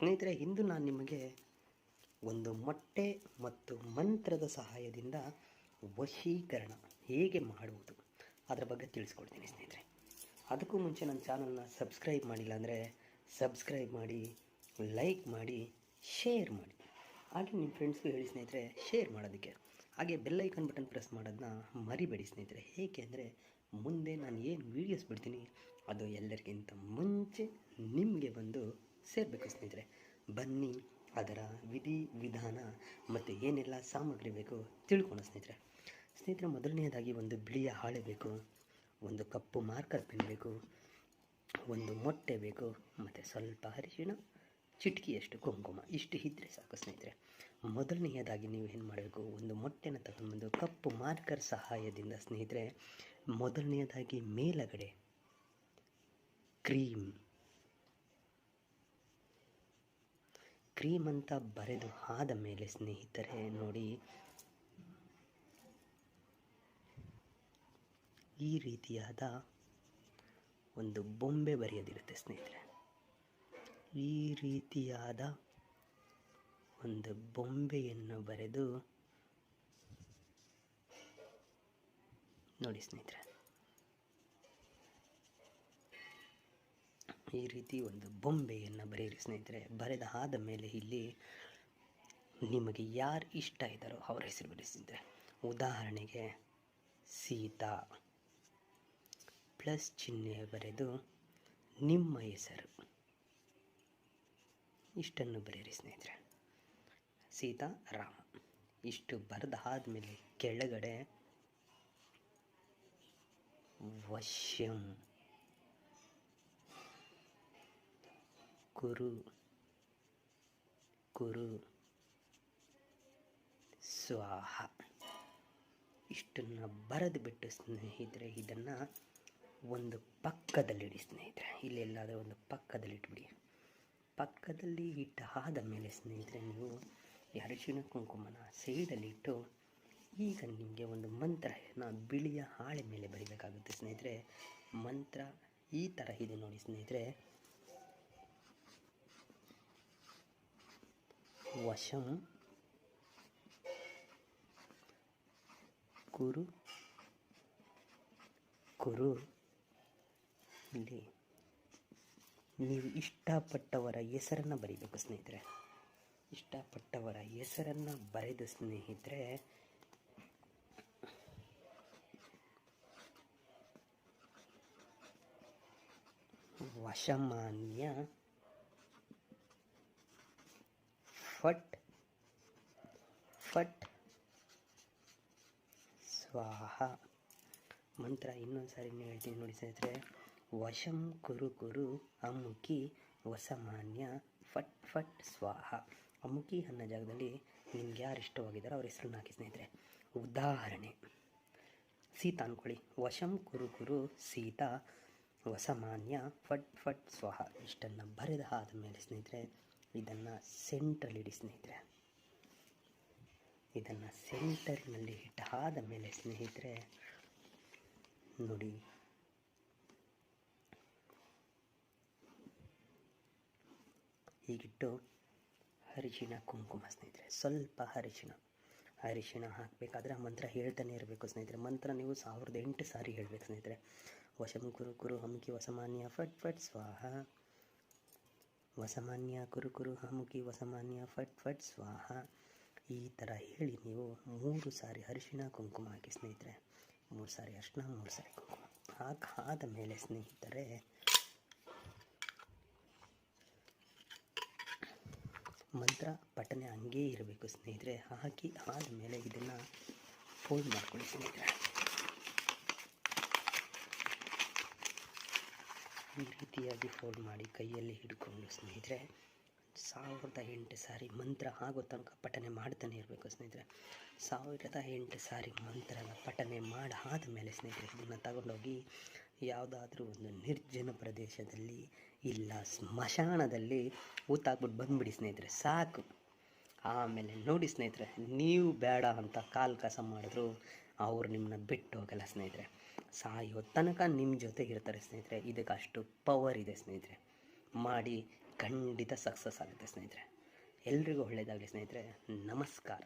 ಸ್ನೇಹಿತರೆ, ಇಂದು ನಾನು ನಿಮಗೆ ಒಂದು ಮೊಟ್ಟೆ ಮತ್ತು ಮಂತ್ರದ ಸಹಾಯದಿಂದ ವಶೀಕರಣ ಹೇಗೆ ಮಾಡುವುದು ಅದರ ಬಗ್ಗೆ ತಿಳಿಸ್ಕೊಡ್ತೀನಿ ಸ್ನೇಹಿತರೆ. ಅದಕ್ಕೂ ಮುಂಚೆ ನನ್ನ ಚಾನಲ್ನ ಸಬ್ಸ್ಕ್ರೈಬ್ ಮಾಡಿಲ್ಲ ಅಂದರೆ ಸಬ್ಸ್ಕ್ರೈಬ್ ಮಾಡಿ, ಲೈಕ್ ಮಾಡಿ, ಶೇರ್ ಮಾಡಿ. ಹಾಗೆ ನಿಮ್ಮ ಫ್ರೆಂಡ್ಸ್ಗೂ ಹೇಳಿ ಸ್ನೇಹಿತರೆ, ಶೇರ್ ಮಾಡೋದಕ್ಕೆ. ಹಾಗೆ ಬೆಲ್ ಐಕನ್ ಬಟನ್ ಪ್ರೆಸ್ ಮಾಡೋದನ್ನ ಮರಿಬೇಡಿ ಸ್ನೇಹಿತರೆ. ಏಕೆ ಅಂದರೆ ಮುಂದೆ ನಾನು ಏನು ವೀಡಿಯೋಸ್ ಬಿಡ್ತೀನಿ ಅದು ಎಲ್ಲರಿಗಿಂತ ಮುಂಚೆ ನಿಮಗೆ ಬಂದು ಸೇರಬೇಕು ಸ್ನೇಹಿತರೆ. ಬನ್ನಿ, ಅದರ ವಿಧಿ ವಿಧಾನ ಮತ್ತು ಏನೆಲ್ಲ ಸಾಮಗ್ರಿ ಬೇಕು ತಿಳ್ಕೊಳ್ಳೋಣ ಸ್ನೇಹಿತರೆ. ಸ್ನೇಹಿತರೆ, ಮೊದಲನೆಯದಾಗಿ ಒಂದು ಬಿಳಿಯ ಹಾಳೆ ಬೇಕು, ಒಂದು ಕಪ್ಪು ಮಾರ್ಕರ್ ಪೆನ್ ಬೇಕು, ಒಂದು ಮೊಟ್ಟೆ ಬೇಕು, ಮತ್ತು ಸ್ವಲ್ಪ ಅರಿಶಿಣ, ಚಿಟಕಿಯಷ್ಟು ಕುಂಕುಮ, ಇಷ್ಟು ಇದ್ದರೆ ಸಾಕು ಸ್ನೇಹಿತರೆ. ಮೊದಲನೆಯದಾಗಿ ನೀವು ಏನು ಮಾಡಬೇಕು, ಒಂದು ಮೊಟ್ಟೆನ ತಗೊಂಡ್ಬಂದು ಕಪ್ಪು ಮಾರ್ಕರ್ ಸಹಾಯದಿಂದ ಸ್ನೇಹಿತರೆ, ಮೊದಲನೆಯದಾಗಿ ಮೇಲಗಡೆ ಕ್ರೀಮ್ ಕ್ರೀಮ್ ಅಂತ ಬರೆದು ಆದ ಮೇಲೆ ಸ್ನೇಹಿತರೆ, ನೋಡಿ. ಈ ರೀತಿಯಾದ ಒಂದು ಬೊಂಬೆ ಬರೆಯೋದಿರುತ್ತೆ ಸ್ನೇಹಿತರೆ. ಈ ರೀತಿಯಾದ ಒಂದು ಬೊಂಬೆಯನ್ನು ಬರೆದು, ನೋಡಿ ಸ್ನೇಹಿತರೆ. ಈ ರೀತಿ ಒಂದು ಬೊಂಬೆಯನ್ನು ಬರೆಯಿರಿ ಸ್ನೇಹಿತರೆ. ಬರೆದ ಆದ ಮೇಲೆ ಇಲ್ಲಿ ನಿಮಗೆ ಯಾರು ಇಷ್ಟ ಇದ್ದಾರೋ ಅವರ ಹೆಸರು ಬರೆಸಿದ್ರೆ ಉದಾಹರಣೆಗೆ ಸೀತಾ ಪ್ಲಸ್ ಚಿಹ್ನೆ ಬರೆದು ನಿಮ್ಮ ಹೆಸರು. ಇಷ್ಟನ್ನು ಬರೆಯಿರಿ ಸ್ನೇಹಿತರೆ. ಸೀತಾ ರಾಮ. ಇಷ್ಟು ಬರೆದಾದ್ಮೇಲೆ ಕೆಳಗಡೆ ವಶ್ಯಂ. ಕುರು ಕುರು, ಸ್ವಾಹ. ಇಷ್ಟನ್ನು ಬರೆದು ಬಿಟ್ಟು ಸ್ನೇಹಿತರೆ, ಇದನ್ನು ಒಂದು ಪಕ್ಕದಲ್ಲಿಡಿ ಸ್ನೇಹಿತರೆ. ಇಲ್ಲಿ ಎಲ್ಲಾದರೂ ಒಂದು ಪಕ್ಕದಲ್ಲಿ ಇಟ್ಬಿಡಿ. ಪಕ್ಕದಲ್ಲಿ ಇಟ್ಟ ಆದ ಮೇಲೆ ಸ್ನೇಹಿತರೆ, ನೀವು ಅರಿಶಿನ ಕುಂಕುಮನ ಸೈಡಲ್ಲಿಟ್ಟು ಈಗ ನಿಮಗೆ ಒಂದು ಮಂತ್ರನ ಬಿಳಿಯ ಹಾಳೆ ಮೇಲೆ ಬರಿಬೇಕಾಗುತ್ತೆ ಸ್ನೇಹಿತರೆ. ಮಂತ್ರ ಈ ಥರ ಇದೆ ನೋಡಿ ಸ್ನೇಹಿತರೆ. ವಶಂ ಕುರು ಕುರು. ಇಲ್ಲಿ ನೀವು ಇಷ್ಟಪಟ್ಟವರ ಹೆಸರನ್ನು ಬರೀಬೇಕು ಸ್ನೇಹಿತರೆ. ಇಷ್ಟಪಟ್ಟವರ ಹೆಸರನ್ನು ಬರೆದು ಸ್ನೇಹಿತರೆ. ವಶಮಾನ್ಯ ಫಟ್ ಫಟ್ ಸ್ವಾಹ ಮಂತ್ರ ಇನ್ನೊಂದು ಸಾರಿ ಹೇಳ್ತೀನಿ ನೋಡಿ ಸ್ನೇಹಿತರೆ. ವಶಂ ಕುರು ಕುರು ಅಮುಕಿ ವಸಮಾನ್ಯ ಫಟ್ ಫಟ್, ಸ್ವಾಹ. ಅಮುಕಿ ಅನ್ನೋ ಜಾಗದಲ್ಲಿ ನಿಮ್ಗೆ ಯಾರು ಇಷ್ಟವಾಗಿದ್ದಾರೋ ಅವ್ರ ಹೆಸರನ್ನ ಹಾಕಿ ಸ್ನೇಹಿತರೆ. ಉದಾಹರಣೆ. ಸೀತಾ ಅಂದ್ಕೊಳ್ಳಿ ವಶಂ ಕುರು ಕುರು ಸೀತಾ ವಸಮಾನ್ಯ ಫಟ್ ಫಟ್, ಸ್ವಾಹ. ಇಷ್ಟನ್ನು ಬರೆದ ಆದ ಮೇಲೆ ಸ್ನೇಹಿತರೆ ಇದನ್ನು ಸೆಂಟ್ರಲ್ಲಿಡಿ ಸ್ನೇಹಿತರೆ. ಇದನ್ನು ಸೆಂಟರ್ನಲ್ಲಿ ಇಟ್ಟಾದ ಮೇಲೆ ಸ್ನೇಹಿತರೆ, ನೋಡಿ. ಹೀಗಿಟ್ಟು ಅರಿಶಿಣ ಕುಂಕುಮ ಸ್ನೇಹಿತರೆ, ಸ್ವಲ್ಪ ಅರಿಶಿಣ. ಅರಿಶಿಣ ಹಾಕಬೇಕಾದ್ರೆ ಆ ಮಂತ್ರ ಹೇಳ್ತಾನೆ ಇರಬೇಕು ಸ್ನೇಹಿತರೆ. ಮಂತ್ರ ನೀವು ಸಾವಿರದ ಎಂಟು ಸಾರಿ ಹೇಳಬೇಕು ಸ್ನೇಹಿತರೆ. ವಶಂ ಕುರು ಕುರು ಹಮಕಿ ವಸಮಾನ್ಯ, ಫಟ್ ಫಟ್ ಸ್ವಾಹ. ವಸಮಾನ್ಯ ಕುರು ಕುರು ಹಮುಕಿ ವಸಮಾನ್ಯ ಫಟ್ ಫಟ್ ಸ್ವಾಹ. ಈ ಥರ ಹೇಳಿ ನೀವು ಮೂರು ಸಾರಿ ಅರಿಶಿಣ ಕುಂಕುಮ ಹಾಕಿ ಸ್ನೇಹಿತರೆ, ಮೂರು ಸಾರಿ ಅರಿಶಿಣ, ಮೂರು ಸಾರಿ ಕುಂಕುಮ. ಹಾಕಾದ ಮೇಲೆ ಸ್ನೇಹಿತರೆ, ಮಂತ್ರ ಪಠನೆ ಹಂಗೇ ಇರಬೇಕು ಸ್ನೇಹಿತರೆ. ಹಾಕಿ ಆದಮೇಲೆ ಇದನ್ನು ಫೋಲ್ಡ್ ಮಾಡ್ಕೊಳ್ಳಿ ಸ್ನೇಹಿತರೆ. ಈ ರೀತಿಯಾಗಿ ಫೋಲ್ಡ್ ಮಾಡಿ ಕೈಯಲ್ಲಿ ಹಿಡ್ಕೊಂಡು ಸ್ನೇಹಿತರೆ, ಸಾವಿರದ ಎಂಟು ಸಾರಿ ಮಂತ್ರ ಆಗೋ ತನಕ ಪಠನೆ ಮಾಡ್ತಾನೆ ಇರಬೇಕು ಸ್ನೇಹಿತರೆ. ಸಾವಿರದ ಎಂಟು ಸಾರಿ ಮಂತ್ರನ ಪಠನೆ ಮಾಡಾದ ಮೇಲೆ ಸ್ನೇಹಿತರೆ, ಇದನ್ನು ತಗೊಂಡೋಗಿ ಯಾವುದಾದ್ರೂ ಒಂದು ನಿರ್ಜನ ಪ್ರದೇಶದಲ್ಲಿ ಇಲ್ಲ, ಸ್ಮಶಾನದಲ್ಲಿ ಊತಾಕ್ಬಿಟ್ಟು ಬಂದುಬಿಡಿ ಸ್ನೇಹಿತರೆ, ಸಾಕು. ಆಮೇಲೆ ನೋಡಿ ಸ್ನೇಹಿತರೆ, ನೀವು ಬೇಡ ಅಂತ ಕಾಲು ಕಸ ಮಾಡಿದ್ರು ಅವ್ರು ನಿಮ್ಮನ್ನ ಬಿಟ್ಟು ಹೋಗಲ್ಲ ಸ್ನೇಹಿತರೆ. ಸಾಯೋ ತನಕ ನಿಮ್ಮ ಜೊತೆಗೆ ಇರ್ತಾರೆ ಸ್ನೇಹಿತರೆ. ಇದಕ್ಕೆ ಅಷ್ಟು ಪವರ್ ಇದೆ ಸ್ನೇಹಿತರೆ. ಮಾಡಿ ಖಂಡಿತ ಸಕ್ಸಸ್ ಆಗುತ್ತೆ ಸ್ನೇಹಿತರೆ. ಎಲ್ರಿಗೂ ಒಳ್ಳೆಯದಾಗಲಿ ಸ್ನೇಹಿತರೆ. ನಮಸ್ಕಾರ.